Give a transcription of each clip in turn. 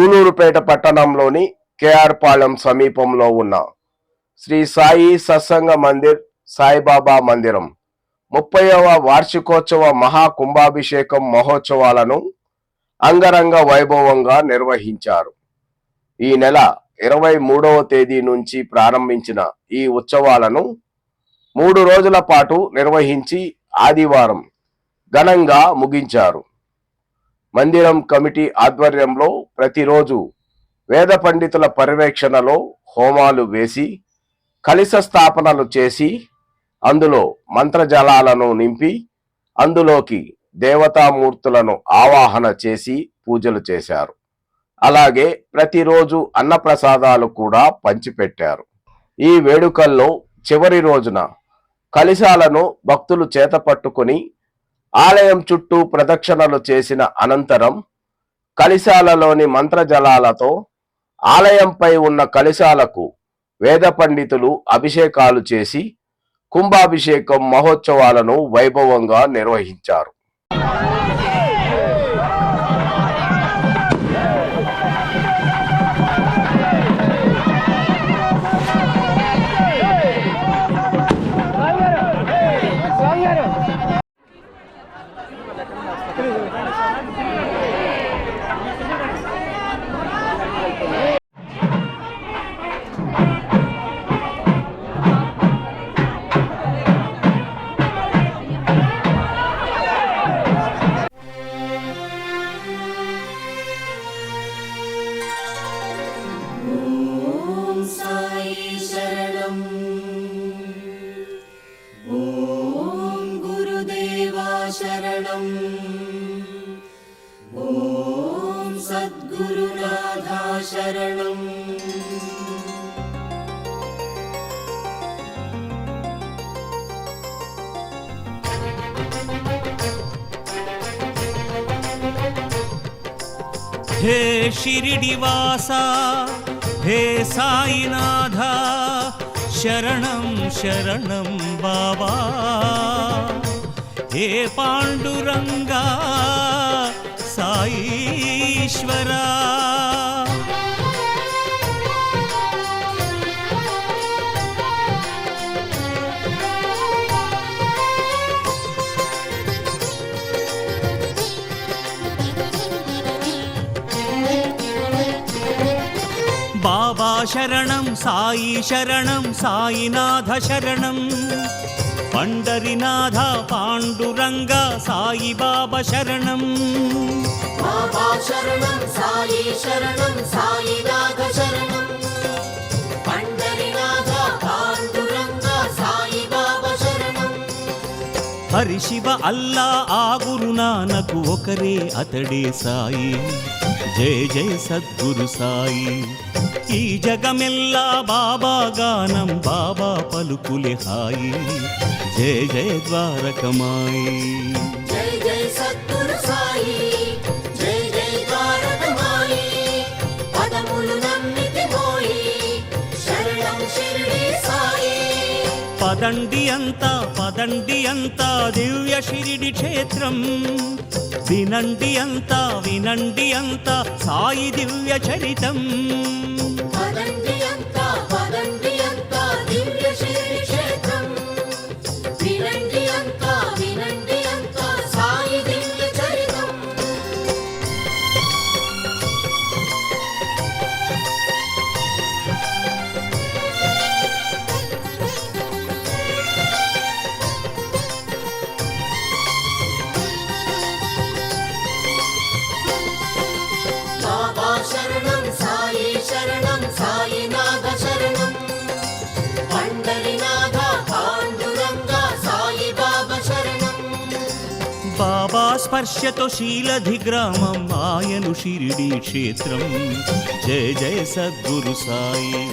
సూలూరుపేట పట్టణంలోని కేఆర్ పాలెం సమీపంలో ఉన్న శ్రీ సాయి సత్సంగ మందిర్ సాయిబాబా మందిరం ముప్పైవ వార్షికోత్సవ మహా కుంభాభిషేకం మహోత్సవాలను అంగరంగ వైభవంగా నిర్వహించారు. ఈ నెల ఇరవై మూడవ తేదీ నుంచి ప్రారంభించిన ఈ ఉత్సవాలను మూడు రోజుల పాటు నిర్వహించి ఆదివారం ఘనంగా ముగించారు. మందిరం కమిటీ ఆధ్వర్యంలో ప్రతిరోజు వేద పండితుల పర్యవేక్షణలో హోమాలు వేసి కలిస స్థాపనలు చేసి అందులో మంత్రజలాలను నింపి అందులోకి దేవతామూర్తులను ఆవాహన చేసి పూజలు చేశారు. అలాగే ప్రతిరోజు అన్నప్రసాదాలు కూడా పంచిపెట్టారు. ఈ వేడుకల్లో చివరి రోజున కలిశాలను భక్తులు చేతపట్టుకుని ఆలయం చుట్టూ ప్రదక్షిణలు చేసిన అనంతరం కలిశాలలోని మంత్రజలాలతో ఆలయంపై ఉన్న కలిశాలకు వేద పండితులు అభిషేకాలు చేసి కుంభాభిషేకం మహోత్సవాలను వైభవంగా నిర్వహించారు. హే షిరిడివాస హే సాయినాథ శరణం శరణం బాబా హే పాండురంగా సాయీశ్వరా. சரணம் சாயி சரணம் சாயிநாத சரணம். பண்டரிநாதா பாண்டுரங்கா சாயி பாபா சரணம். பாபா சரணம் சாயி சரணம் சாயிநாத హరి శివ అల్లా ఆ గురునానకు ఒకరే అతడే సాయి. జయ జయ సద్గురు సాయి. ఈ జగమెల్లా బాబా గానం బాబా పలుకులే హాయి. జయ జయ ద్వారకమాయి. పదండి అంత పదండి అంత దివ్య షిరిడి క్షేత్రం. వినండి అంత వినండి అంత సాయి దివ్య చరితం. బాబా స్పర్శతో శీలధి ఆయను షిరిడి క్షేత్రం. జయ జయ సద్గురు సాయి.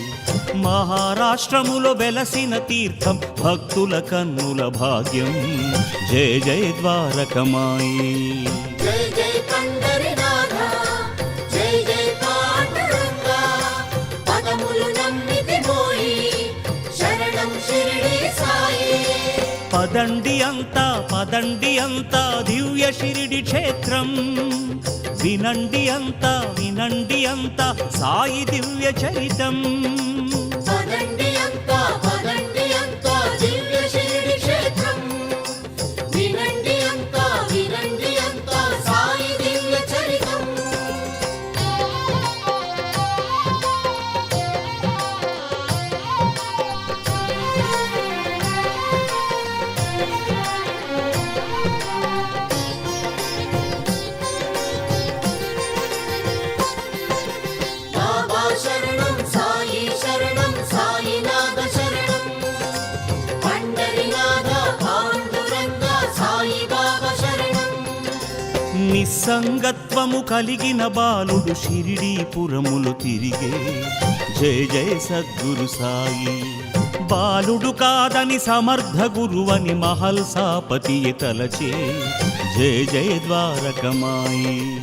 మహారాష్ట్రములో వెలసిన తీర్థం భక్తుల కన్నుల భాగ్యం. జయ జయ ద్వారకమాయి. పదండి అంతా పదండి అంతా దివ్య షిరిడి క్షేత్రం. వినండి అంతా వినండి అంతా సాయి దివ్య చరితం. పదండి నిస్సంగత్వము కలిగిన బాలుడు షిరిడీపురములు తిరిగే. జయ జయ సద్గురు సాయి. బాలుడు కాదని సమర్థ గురువని మహల్ మహల్సాపతి తలచే. జయ జయ ద్వారకమాయి.